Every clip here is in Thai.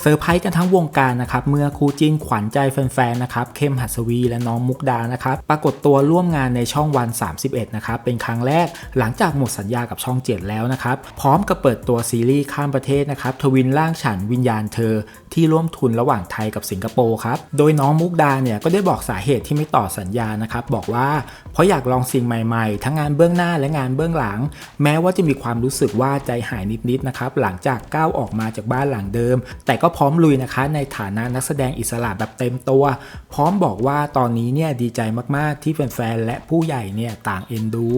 เซอร์ไพรส์กันทั้งวงการนะครับเมื่อคู่จิ้นขวัญใจแฟนๆนะครับเข้มหัสวีและน้องมุกดานะครับปรากฏตัวร่วมงานในช่องวัน 31นะครับเป็นครั้งแรกหลังจากหมดสัญญากับช่อง 7 แล้วนะครับพร้อมกับเปิดตัวซีรีส์ข้ามประเทศนะครับทวินล่างฉันวิญญาณเธอ ที่ร่วมทุนระหว่างไทยกับสิงคโปร์ครับ โดยน้องมุกดาเนี่ยก็ได้บอกสาเหตุที่ไม่ต่อสัญญานะครับ บอกว่าเพราะอยากลองสิ่งใหม่ๆ ทั้งงานเบื้องหน้าและงานเบื้องหลัง แม้ว่าจะมีความรู้สึกว่าใจหายนิดๆนะครับหลังจากก้าวออกมาจากบ้านหลังเดิม แต่ก็พร้อมลุยนะคะในฐานะนักแสดงอิสระแบบเต็มตัว พร้อมบอกว่าตอนนี้เนี่ยดีใจมากๆที่แฟนๆและผู้ใหญ่เนี่ยต่างเอ็นดู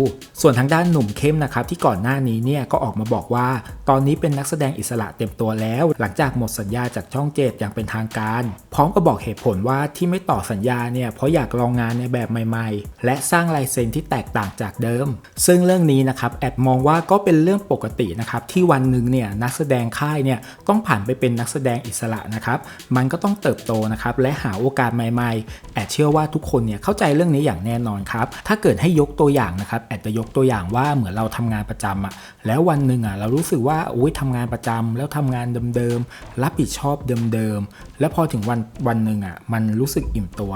ส่วนทางด้านหนุ่มเข้มนะครับที่ก่อนหน้านี้เนี่ยก็ออกมาบอกว่า ตอนนี้เป็นนักแสดงอิสระเต็มตัวแล้ว หลังจากหมดสัญญาจากช่องเจ็ดอย่างเป็นทางการ พร้อมกับอกเหตุผลว่าที่ไม่ต่อสัญญาเนี่ยเพราะอยากลองงานในแบบใหม่ ๆ และสร้างลายเซ็นที่แตกต่างจากเดิม ซึ่งเรื่องนี้นะครับแอดมองว่าก็เป็นเรื่องปกตินะครับที่วันหนึ่งเนี่ยนักแสดงค่ายเนี่ยต้องผ่านไปเป็นนักแสดงอิสระนะครับมันก็ต้องเติบโตนะครับและหาโอกาสใหม่ๆแอดเชื่อว่าทุกคนเนี่ยเข้าใจเรื่องนี้อย่างแน่นอนครับ ถ้าเกิดให้ยกตัวอย่างนะครับ แอดจะยกตัวอย่างว่าเหมือนเราทำงานประจำอะแล้ววันหนึ่งอะเรารู้สึกว่าโอ้ยทำงานประจำแล้วทำงานเดิมๆ รับผิดชอบเดิมๆ แล้วพอถึงวันวันหนึ่งอะมันรู้สึกอิ่มตัว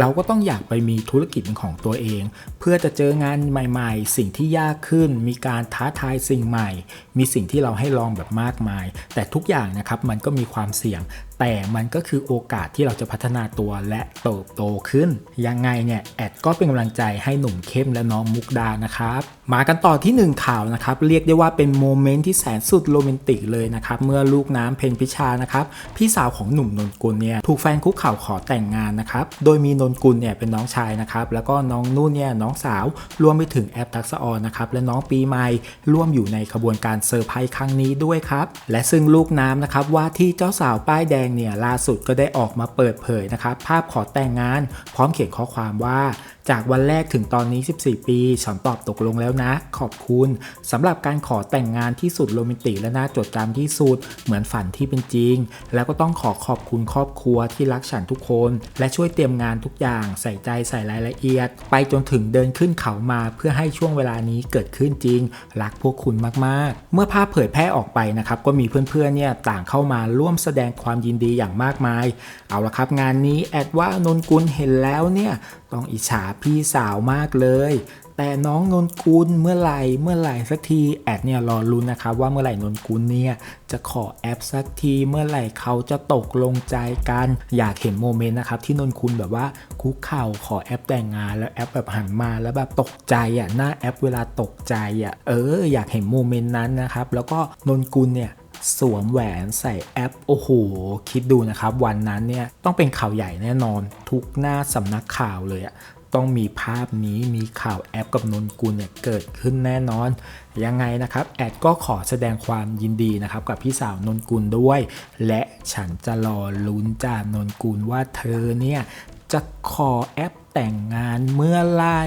เราก็ต้องอยากไปมีธุรกิจเป็นของตัวเอง เพื่อจะเจองานใหม่ ๆ สิ่งที่ยากขึ้น มีการท้าทายสิ่งใหม่ มีสิ่งที่เราให้ลองแบบมากมาย แต่ทุกอย่างนะครับมันก็มีความเสี่ยงแต่มันก็คือโอกาสที่เราจะพัฒนาตัวและเติบโตขึ้น ยังไงเนี่ยแอดก็เป็นกำลังใจให้หนุ่มเข้มและน้องมุกดานะครับมากันต่อที่หนึ่งข่าวนะครับเรียกได้ว่าเป็นโมเมนต์ที่แสนสุดโรแมนติกเลยนะครับเมื่อลูกน้ำเพนพิชานะครับพี่สาวของหนุ่มนนกุลเนี่ยถูกแฟนคุกเข่าขอแต่งงานนะครับโดยมีนนกุลเนี่ยเป็นน้องชายนะครับแล้วก็น้องนุ่นเนี่ยน้องสาวรวมไปถึงแอปทักษออนนะครับและน้องปีใหม่ร่วมอยู่ในขบวนการเซอร์ไพรส์ครั้งนี้ด้วยครับและซึ่งลูกน้ำนะครับว่าที่เจ้าสาวป้ายแดงเนี่ยล่าสุดก็ได้ออกมาเปิดเผยนะครับภาพขอแต่งงาน พร้อมเขียนข้อความว่า จากวันแรกถึงตอนนี้ 14 ปี ฉันตอบตกลงแล้วนะ ขอบคุณสำหรับการขอแต่งงานที่สุดโรแมนติกและน่าจดจำที่สุด เหมือนฝันที่เป็นจริง แล้วก็ต้องขอขอบคุณครอบครัวที่รักฉันทุกคน และช่วยเตรียมงานทุกอย่างใส่ใจใส่รายละเอียด ไปจนถึงเดินขึ้นเขามาเพื่อให้ช่วงเวลานี้เกิดขึ้นจริง รักพวกคุณมากๆ เมื่อภาพเผยแพร่ออกไปนะครับก็มีเพื่อนๆเนี่ยต่างเข้ามาร่วมแสดงความยินดีอย่างมากมาย เอาละครับงานนี้แอดว่านนกุลเห็นแล้วเนี่ยต้องอิจฉาพี่สาวมากเลย แต่น้องนนกุลเมื่อไหร่เมื่อไหร่สักทีแอดเนี่ยรอรุ้นนะครับว่าเมื่อไหร่นนกุลเนี่ยจะขอแอปสักทีเมื่อไหร่เขาจะตกลงใจกัน อยากเห็นโมเมนต์นะครับที่นนกุลแบบว่าคุกเข่าขอแอปแต่งงานแล้วแอปแบบหันมาแล้วแบบตกใจอะหน้าแอปเวลาตกใจอะเอออยากเห็นโมเมนต์นั้นนะครับแล้วก็นนกุลเนี่ยสวมแหวนใส่แอป โอ้โห คิดดูนะครับ วันนั้นเนี่ย ต้องเป็นข่าวใหญ่แน่นอน ทุกหน้าสำนักข่าวเลยอะ ต้องมีภาพนี้มีข่าวแอปกับนนกุลเนี่ยเกิดขึ้นแน่นอน ยังไงนะครับ แอดก็ขอแสดงความยินดีนะครับ กับพี่สาวนนกุลด้วย และฉันจะรอลุ้นจากนนกุลว่าเธอเนี่ยจะขอแอปแต่งงานเมื่อไหร่